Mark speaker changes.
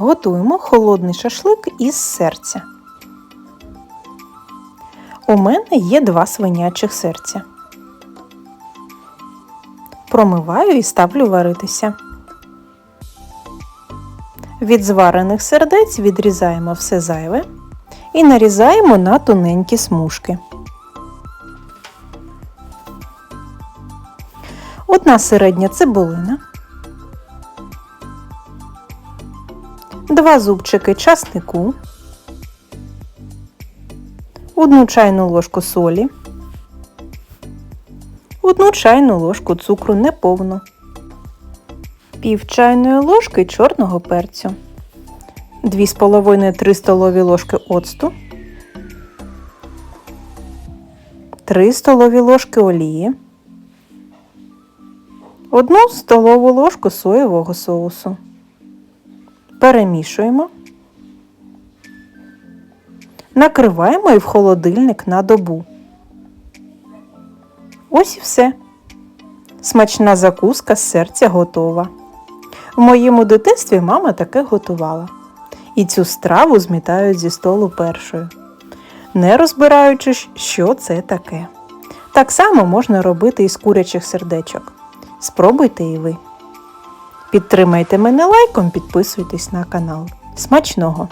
Speaker 1: Готуємо холодний шашлик із серця. У мене є два свинячих серця. Промиваю і ставлю варитися. Від зварених сердець відрізаємо все зайве і нарізаємо на тоненькі смужки. Одна середня цибулина, два зубчики часнику, одну чайну ложку солі, одну чайну ложку цукру неповну, пів чайної ложки чорного перцю, 2,5-3 столові ложки оцту, 3 столові ложки олії, 1 столову ложку соєвого соусу. Перемішуємо. Накриваємо і в холодильник на добу. Ось і все. Смачна закуска з серця готова. В моєму дитинстві мама таке готувала. І цю страву змітають зі столу першою, не розбираючи, що це таке. Так само можна робити і з курячих сердечок. Спробуйте і ви. Підтримайте мене лайком, підписуйтесь на канал. Смачного!